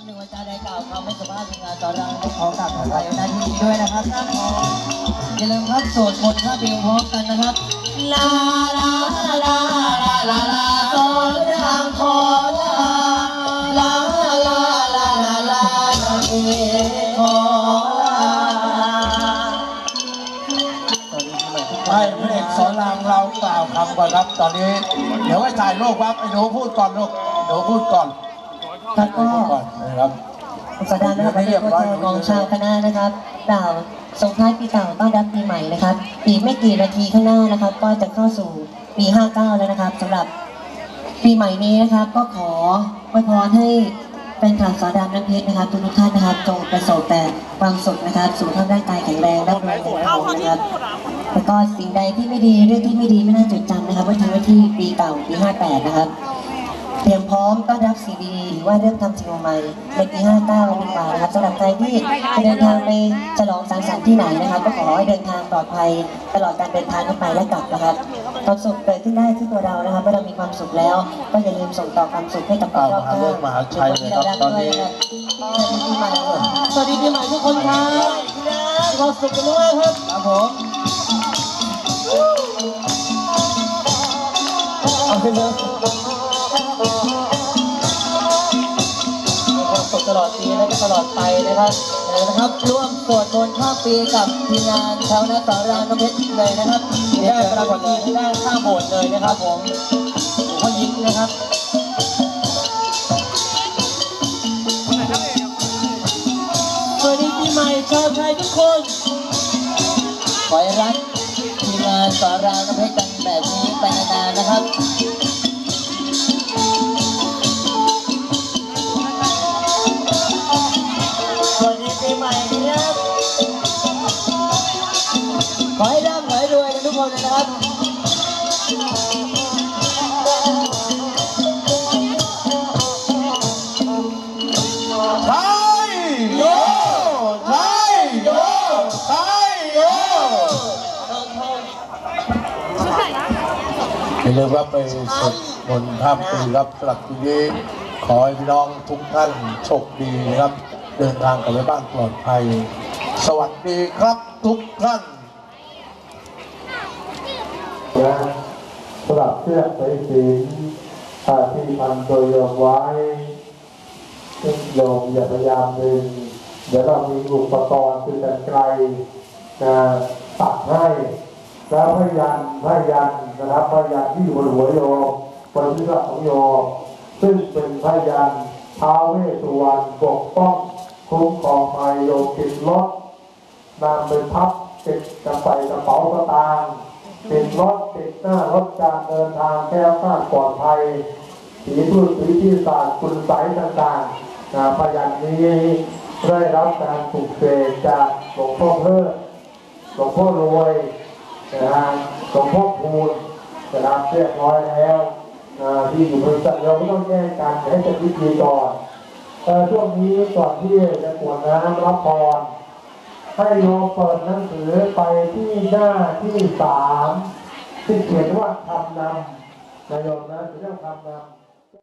ำหนึ่งวันจาใดกล่าวคำไม่สุภาพในงานต่อรังขอกราบขอไปหน้าที่นี้ด้วยนะครับท่านขอย่าลืมครับสวดมนต์ข้าเพียงพร้อมกันนะครับลาลาลาลาลาลาตอนทางขอลาลาลาลาลาลาเอขอลาสวัสดีปีใหม่ทุกท่าให้นพระเอกสอนรามเรากล่าวคำก่อนครับตอนนี้ เดี๋ยวให้ถ่ายรูปครับไอ้หนูพูดก่อนลูกหนูพูดก่อน แล้วก็พูดก่อนนะครับสัปดาห์หน้าเป็นตัวแทนของชาวคณะนะครับกล่าวส่งท้ายปีเก่าต้อนรับปีใหม่นะครับอีกไม่กี่นาทีข้างหน้านะครับ ก็จะเข้าสู่ปี 59 แล้วนะครับสำหรับปีใหม่นี้นะครับ ก็ขออวยพรให้เป็นข่าวสาวดำน้ำเพชรนะครับทุกท่านนะครับจงประสบแต่ความสุขนะครับสุขภาพร่างกายแข็งแรงร่ำรวยเงินทองนะครับแล้วก็สิ่งใดที่ไม่ดีเรื่องที่ไม่ดีไม่น่าจดจำนะครับไว้ทิ้งไว้ที่ปีเก่าปี 58 นะครับ เตรียมพร้อมต้อนรับสิ่งดีๆหรือว่าเริ่มทำสิ่งใหม่ๆในปี 59ดีกว่านะครับสำหรับใครที่จะเดินทางไปฉลองสังสรรค์ที่ไหนนะครับก็ขอให้เดินทางปลอดภัยตลอดการเดินทางไปและกลับนะครับความสุขเกิดขึ้นได้ที่ตัวเรานะครับเมื่อเรามีความสุขแล้ว ก็อย่าลืมส่งต่อความสุขให้กับคนรอบข้างมหาเลิกมหาชัยเลยครับตอนนี้สวัสดีปีใหม่ทุกคนครับมีความสุขกันด้วยครับครับผมเอาไปเลย ลอดปีและก็ตลอดไปนะครับนะครับร่วมสวดมนต์ข้ามปีกับทีมงานชาวนาสารามน้ำเพชรเลยนะครับเดี๋ยวปรากฏที่ที่ด้ข้างโบสถ์เลยนะครับผมพ่อยิ้มนะครับสวัสดีปีใหม่ชาวไทยทุกคนขอให้รักทีมงานสารามน้ำเพชรกันแบบนี้ไปนานๆนะครับ รวยนเลยนะครับไทยโยไทยโยไทยโยอย่าลืมครับไปสวดมนต์ข้ามปีครับสำหรับปีนี้ขอให้พี่น้องทุกท่านโชคดีนะครับ เดินทางกลับไปบ้านปลอดภัย สวัสดีครับทุกท่าน นะสลับเชือกสายสิญจนที่พันโดยโยมไว้ซึ่งโยมอย่าพยายามดึงเดี๋ยวเรามีอุปกรณ์คือกันไกลนะตัดให้แล้วพยันพยันนะครับพยันที่อยู่บนหัวโยมบนที่รักของโยมซึ่งเป็นพยันท้าเวสุวรรณปกป้องคุ้มครองภัยโยมติดรถนำไปพับติดกระใส่กระเป๋าสตาง ติดรถติดหน้ารถการเดินทางแก้วคลาดปลอดภัยสีพืชสีที่ศาสตร์คุณใสยต่างๆนะพยันนี้ได้รับการปลุกเสกจากหลวงพ่อเพิ่มหลวงพ่อรวยนะฮะหลวงพ่อพูนนะรับเรียบร้อยแล้วนะที่อยู่บริษัทเราก็ต้องแยกกันให้เป็นพิธีก่อนเอ่ช่วงนี้ก่อนที่จะกวดน้ำรับพร ให้โยมเปิดหนังสือไปที่หน้าที่สามที่เขียนว่าคำนำนายโยมนะเรื่องคำนำ